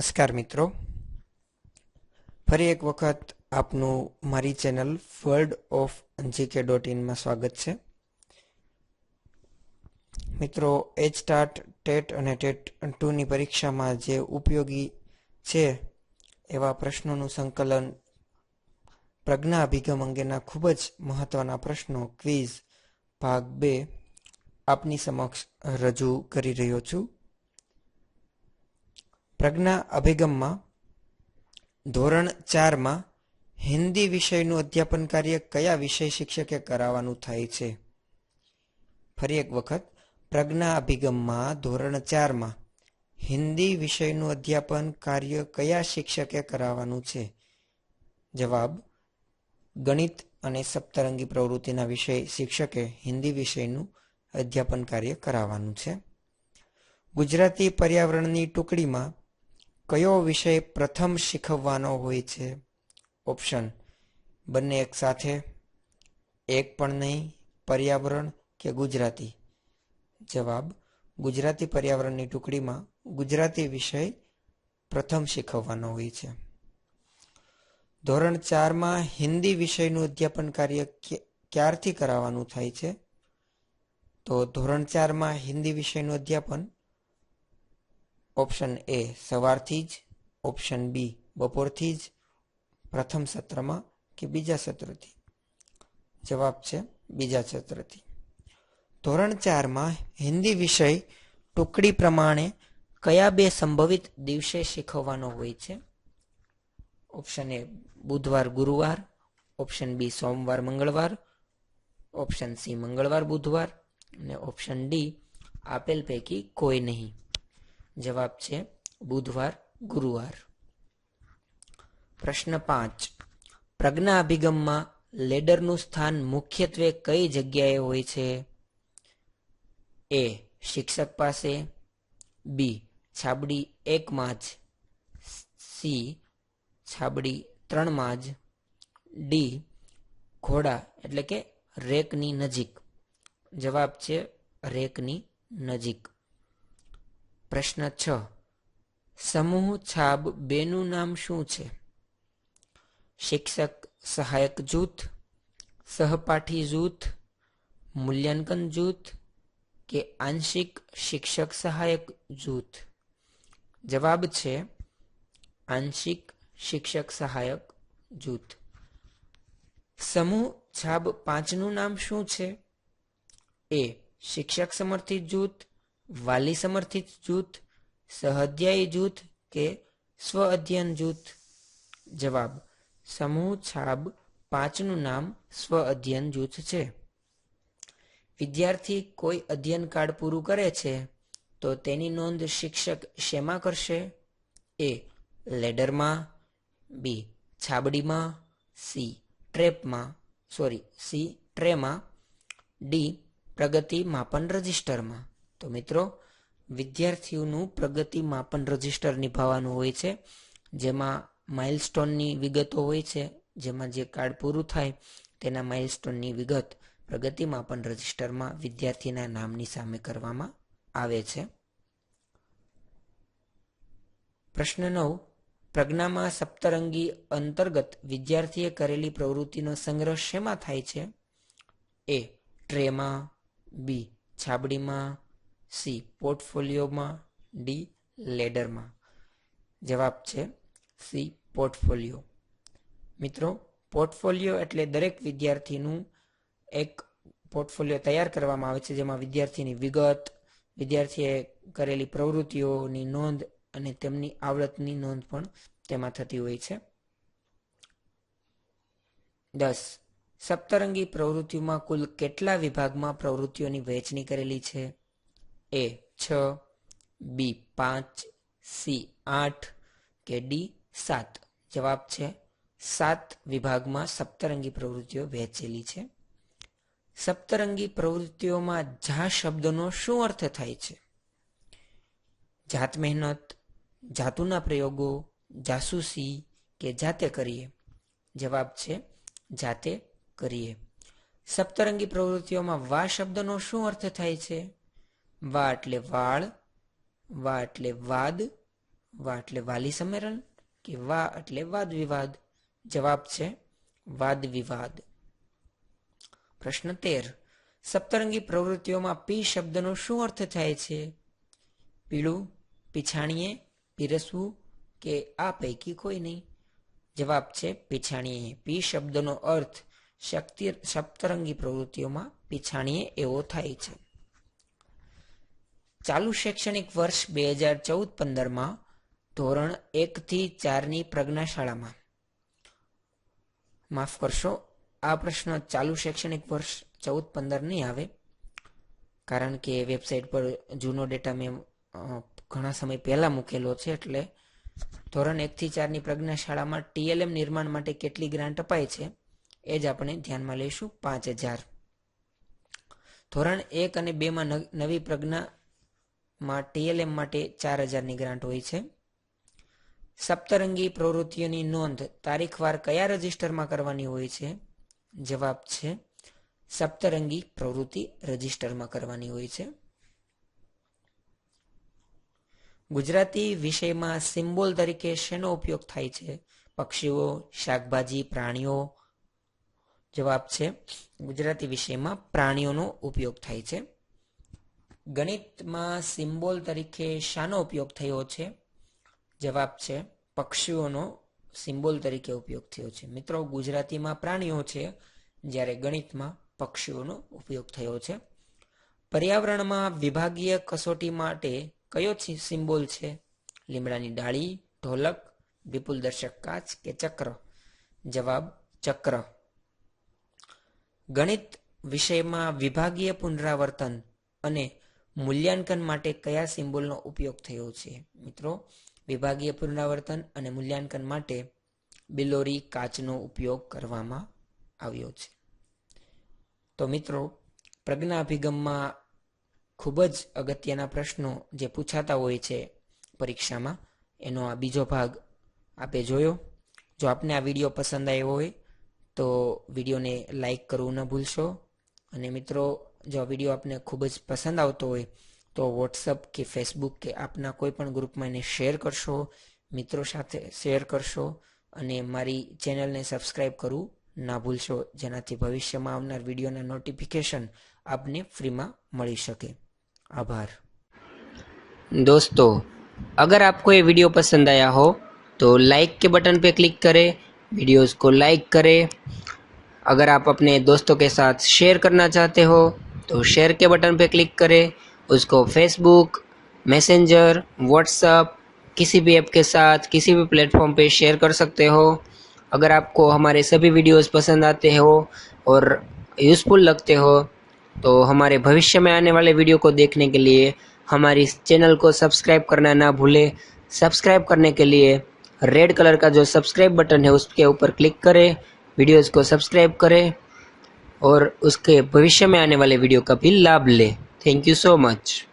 નમસ્કાર મિત્રો. ફરી એક વખત આપનું મારી channel world of GK dot ઇનમાં સ્વાગત છે. મિત્રો એચ સ્ટાર્ટ ટેટ અને ટેટ ટુની પરીક્ષામાં જે ઉપયોગી છે એવા પ્રશ્નોનું સંકલન પ્રજ્ઞા અભિગમ અંગેના ખૂબ જ મહત્વના પ્રશ્નો ક્વિઝ ભાગ બે આપની સમક્ષ રજૂ કરી રહ્યો છું. પ્રજ્ઞા અભિગમમાં, ધોરણ ચારમાં, હિન્દી વિષયનું અધ્યાપન કાર્ય કયા વિષય શિક્ષકે કરાવવાનું થાય છે? ફરી એક વખત, પ્રજ્ઞા અભિગમમાં, ધોરણ ચારમાં, હિન્દી વિષયનું અધ્યાપન કાર્ય કયા શિક્ષકે કરાવવાનું છે? જવાબ, ગણિત અને સપ્તરંગી પ્રવૃત્તિના વિષય શિક્ષકે હિન્દી વિષયનું અધ્યાપન કાર્ય કરાવવાનું છે. ગુજરાતી પર્યાવરણની ટુકડીમાં કયો વિષય પ્રથમ શીખવવાનો હોય છે? ઓપ્શન બંને એક સાથે. એક પણ નહીં, પર્યાવરણ કે ગુજરાતી? જવાબ. ગુજરાતી પર્યાવરણની ટુકડીમાં ગુજરાતી વિષય પ્રથમ શીખવવાનો હોય છે. ધોરણ ચારમાં હિન્દી વિષયનું અધ્યાપન કાર્ય ક્યારથી કરાવવાનું થાય છે? તો ધોરણ ચારમાં હિન્દી વિષયનું અધ્યાપન ઓપ્શન એ સવારથી જ, ઓપ્શન બી બપોરથી જ, પ્રથમ સત્રમાં કે બીજા સત્રથી? જવાબ છે બીજા સત્રથી. ધોરણ ચારમાં હિન્દી વિષય ટુકડી પ્રમાણે કયા બે સંભવિત દિવસે શીખવવાનો હોય છે? ઓપ્શન એ બુધવાર, ગુરુવાર. ઓપ્શન બી સોમવાર, મંગળવાર. ઓપ્શન સી મંગળવાર, બુધવાર. અને ઓપ્શન ડી આપેલ પૈકી કોઈ નહીં. જવાબ છે બુધવાર, ગુરુવાર. પ્રશ્ન પાંચ. પ્રજ્ઞા અભિગમમાં લેડરનું સ્થાન મુખ્યત્વે કઈ જગ્યાએ હોય છે? એ, શિક્ષક પાસે. બી, છાબડી એકમાં જ સી, છાબડી ત્રણમાં જ ડી, ઘોડા, એટલે કે રેકની નજીક. જવાબ છે રેકની નજીક. પ્રશ્ન છ. સમૂહ છાબ બેનું નામ શું છે? શિક્ષક સહાયક જૂથ, સહપાઠી જૂથ, મૂલ્યાંકન જૂથ કે આંશિક શિક્ષક સહાયક જૂથ? જવાબ છે આંશિક શિક્ષક સહાયક જૂથ. સમૂહ છાબ પાંચનું નામ શું છે? એ શિક્ષક સમર્થિત જૂથ વાલી સમર્થિત જૂથ, સહધ્યાયી જૂથ કે સ્વ અધ્યયન જૂથ? જવાબ, સમૂહ છાબ પાંચનું નામ સ્વ અધ્યયન જૂથ છે. વિદ્યાર્થી કોઈ અધ્યયન કાર્ડ પૂરું કરે છે, તો તેની નોંધ શિક્ષક શેમાં કરશે? એ, લેડરમાં, બી, છાબડીમાં, સી, ટ્રેપમાં, સોરી, સી, ટ્રેમાં, ડી, પ્રગતિ માપન રજિસ્ટરમાં. તો મિત્રો, વિદ્યાર્થીઓનું પ્રગતિ માપન રજિસ્ટર નિભાવવાનું હોય છે, જેમાં માઇલસ્ટોનની વિગતો હોય છે, જેમાં જે કાર્ડ પૂરું થાય તેના માઇલસ્ટોનની વિગત પ્રગતિ માપન રજિસ્ટરમાં વિદ્યાર્થીના નામની સામે કરવામાં આવે છે. પ્રશ્ન નવ. પ્રજ્ઞામાં સપ્તરંગી અંતર્ગત વિદ્યાર્થીએ કરેલી પ્રવૃત્તિનો સંગ્રહ શેમાં થાય છે? એ. ટ્રેમાં, બી. છાબડીમાં સી, પોર્ટફોલિયોમાં, ડી, લેડરમાં. જવાબ છે સી, પોર્ટફોલિયો. મિત્રો, પોર્ટફોલિયો એટલે દરેક વિદ્યાર્થીનું એક પોર્ટફોલિયો તૈયાર કરવામાં આવે છે, જેમાં વિદ્યાર્થીની વિગત, વિદ્યાર્થીએ કરેલી પ્રવૃત્તિઓની નોંધ અને તેમની આવડતની નોંધ પણ તેમાં થતી હોય છે. દસ, સપ્તરંગી પ્રવૃત્તિઓમાં કુલ કેટલા વિભાગમાં પ્રવૃત્તિઓની વહેંચણી કરેલી છે? એ છ, બી પાંચ, સી આઠ કે ડી સાત? જવાબ છે સાત વિભાગમાં સપ્તરંગી પ્રવૃત્તિઓ વહેંચેલી છે. સપ્તરંગી પ્રવૃત્તિઓમાં જા શબ્દનો શું અર્થ થાય છે? જાત મહેનત, જાતુના પ્રયોગો, જાસૂસી કે જાતે કરીએ? જવાબ છે જાતે કરીએ. સપ્તરંગી પ્રવૃત્તિઓમાં વા શબ્દનો શું અર્થ થાય છે? વા એટલે વાળ વા એટલે વાદ વા એટલે વાલી સંમેલન કે વા એટલે વાદ વિવાદ? જવાબ છે વાદ વિવાદ. પ્રશ્ન તેર. સપ્તરંગી પ્રવૃત્તિઓમાં પી શબ્દનો શું અર્થ થાય છે? પીળું, પીછાણીએ, પીરસવું કે આ પૈકી કોઈ નહીં? જવાબ છે પીછાણીએ. પી શબ્દનો અર્થ શક્તિ, સપ્તરંગી પ્રવૃત્તિઓમાં પીછાણીએ એવો થાય છે. ચાલુ શૈક્ષણિક વર્ષ બે હજાર ચૌદ પંદરમાં ધોરણ એકથી ચારની પ્રજ્ઞાશાળામાં. માફ કરશો, આ પ્રશ્ન ચાલુ શૈક્ષણિક વર્ષ ચૌદ પંદર નહીં આવે, કારણ કે વેબસાઇટ પર જૂનો ડેટા મેં ઘણા સમય પહેલાં મૂકેલો છે, એટલે ધોરણ એકથી ચારની પ્રજ્ઞાશાળામાં ટીએલએમ નિર્માણ માટે કેટલી ગ્રાન્ટ અપાય છે, એ જ આપણે ધ્યાનમાં લઈશું, પાંચ હજાર. ધોરણ એક અને બેમાં નવી નવી પ્રજ્ઞામાં ટીએલએમ માટે ચાર હજારની ગ્રાન્ટ હોય છે. સપ્તરંગી પ્રવૃત્તિઓની નોંધ તારીખવાર કયા રજિસ્ટરમાં કરવાની હોય છે? જવાબ છે, સપ્તરંગી પ્રવૃત્તિ રજિસ્ટરમાં કરવાની હોય છે. ગુજરાતી વિષયમાં સિમ્બોલ તરીકે શેનો ઉપયોગ થાય છે? પક્ષીઓ, શાકભાજી, પ્રાણીઓ? જવાબ છે, ગુજરાતી વિષયમાં પ્રાણીઓનો ઉપયોગ થાય છે. ગણિતમાં સિમ્બોલ તરીકે શાનો ઉપયોગ થયો છે? જવાબ છે, પક્ષીઓનો સિમ્બોલ તરીકે ઉપયોગ થયો છે. મિત્રો, ગુજરાતીમાં પ્રાણીઓ છે, જ્યારે ગણિતમાં પક્ષીઓનો ઉપયોગ થયો છે. પર્યાવરણમાં વિભાગીય કસોટી માટે કયો સિમ્બોલ છે? લીમડાની ડાળી, ઢોલક, વિપુલ દર્શક કાચ કે ચક્ર? જવાબ, ચક્ર. ગણિત વિષયમાં વિભાગીય પુનરાવર્તન અને મૂલ્યાંકન માટે કયા સિમ્બોલનો ઉપયોગ થયો છે? મિત્રો, વિભાગીય પુનરાવર્તન અને મૂલ્યાંકન માટે બિલોરી કાચનો ઉપયોગ કરવામાં આવ્યો છે. તો મિત્રો પ્રજ્ઞા અભિગમમાં ખૂબ જ અગત્યના પ્રશ્નો જે પૂછાતા હોય છે પરીક્ષામાં, એનો આ બીજો ભાગ આપે જોયો. જો આપને આ વીડિયો પસંદ આવ્યો હોય, તો વિડીયોને લાઈક કરવું ન ભૂલશો. અને મિત્રો જો આ વિડીયો આપને ખૂબ જ પસંદ આવતો હોય તો વોટ્સઅપ કે ફેસબુક કે આપના કોઈ પણ ગ્રુપમાં એને શેર કરશો મિત્રો સાથે શેર કરશો અને મારી ચેનલને સબસ્ક્રાઈબ કરવું ના ભૂલશો જેનાથી ભવિષ્યમાં આવનાર વિડીયોના નોટિફિકેશન આપને ફ્રીમાં મળી શકે आभार दोस्तों अगर आपको ये वीडियो पसंद आया हो तो लाइक के बटन पे क्लिक करें वीडियोस को लाइक करें अगर आप अपने दोस्तों के साथ शेयर करना चाहते हो तो शेयर के बटन पे क्लिक करें। उसको फेसबुक मैसेंजर व्हाट्सअप किसी भी ऐप के साथ, किसी भी प्लेटफॉर्म पे शेयर कर सकते हो। अगर आपको हमारे सभी वीडियोस पसंद आते हो और यूज़फुल लगते हो तो हमारे भविष्य में आने वाले वीडियो को देखने के लिए हमारी चैनल को सब्सक्राइब करना ना भूलें। सब्सक्राइब करने के लिए रेड कलर का जो सब्सक्राइब बटन है, उसके ऊपर क्लिक करें। वीडियोस को सब्सक्राइब करें। और उसके भविष्य में आने वाले वीडियो का भी लाभ लें थैंक यू सो मच